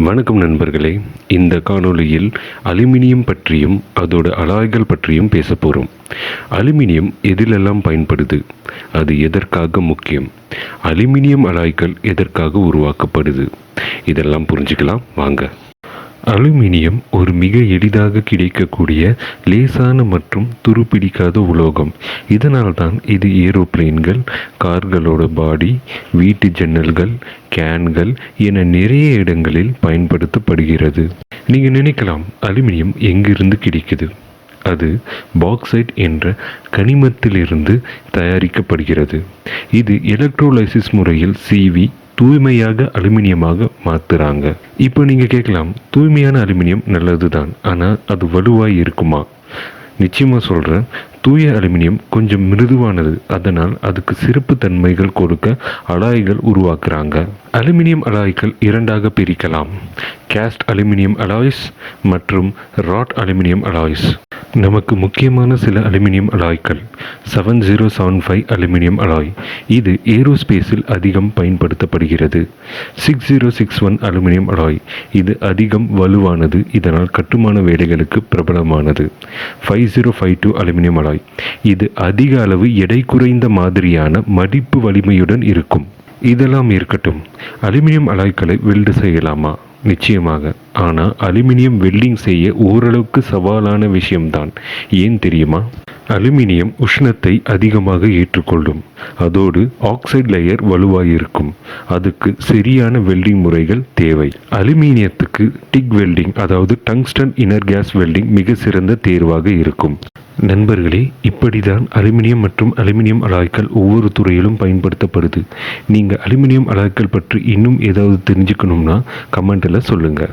வணக்கம் நண்பர்களே. இந்த காணொளியில் அலுமினியம் பற்றியும் அதோட அலாய்கள் பற்றியும் பேச போகிறோம் அலுமினியம் எதிலெல்லாம் பயன்படுது? அது எதற்காக முக்கியம்? அலுமினியம் அலாய்கள் எதற்காக உருவாக்கப்படுது? இதெல்லாம் புரிஞ்சுக்கலாம். வாங்க. அலுமினியம் ஒரு மிக எளிதாக கிடைக்கக்கூடிய லேசான மற்றும் துருப்பிடிக்காத உலோகம். இதனால்தான் இது ஏரோப்ளேன்கள் கார்களோட பாடி வீட்டு ஜன்னல்கள் கேன்கள் என நிறைய இடங்களில் பயன்படுத்தப்படுகிறது. நீங்கள் நினைக்கலாம் அலுமினியம் எங்கிருந்து கிடைக்குது? அது பாக்சைட் என்ற கனிமத்திலிருந்து தயாரிக்கப்படுகிறது. இது எலக்ட்ரோலைசிஸ் முறையில் சீவி தூய்மையாக அலுமினியமாக மாத்துறாங்க. இப்போ நீங்கள் கேட்கலாம் தூய்மையான அலுமினியம் நல்லது தான் ஆனால் அது வலுவாய் இருக்குமா? நிச்சயமாக சொல்கிறேன் தூய அலுமினியம் கொஞ்சம் மிருதுவானது அதனால் அதுக்கு சிறப்பு தன்மைகள் கொடுக்க அலாய்கள் உருவாக்குறாங்க. அலுமினியம் அலாய்கள் இரண்டாக பிரிக்கலாம். கேஸ்ட் அலுமினியம் அலாய்ஸ் மற்றும் ராட் அலுமினியம் அலாய்ஸ் நமக்கு முக்கியமான சில aluminium அலாய்கள் seven zero seven five aluminium alloy. இது ஏரோஸ்பேஸில் அதிகம் பயன்படுத்தப்படுகிறது. Six zero six one aluminium alloy. இது அதிகம் வலுவானது. இதனால் கட்டுமான வேலைகளுக்கு பிரபலமானது. Five zero five two aluminium alloy. இது அதிக அளவு எடை குறைந்த மாதிரியான மடிப்பு வலிமையுடன் இருக்கும். இதெல்லாம் இருக்கட்டும். அலுமினியம் அலாய்களை வெல்டு செய்யலாமா? நிச்சயமாக. ஆனால் அலுமினியம் வெல்டிங் செய்ய ஓரளவுக்கு சவாலான விஷயம்தான். ஏன் தெரியுமா? அலுமினியம் உஷ்ணத்தை அதிகமாக ஏற்றுக்கொள்ளும். அதோடு ஆக்சைடு லேயர் வலுவாயிருக்கும். அதுக்கு சரியான வெல்டிங் முறைகள் தேவை. அலுமினியத்துக்கு டிக் வெல்டிங் அதாவது டங்ஸ்டன் இன்னர் கேஸ் வெல்டிங் மிக சிறந்த தேர்வாக இருக்கும். நண்பர்களே இப்படிதான் அலுமினியம் மற்றும் அலுமினியம் அலாய்கள் ஒவ்வொரு துறையிலும் பயன்படுத்தப்படுது. நீங்கள் அலுமினியம் அலாய்கள் பற்றி இன்னும் ஏதாவது தெரிஞ்சுக்கணும்னா கமெண்ட்டில் சொல்லுங்கள்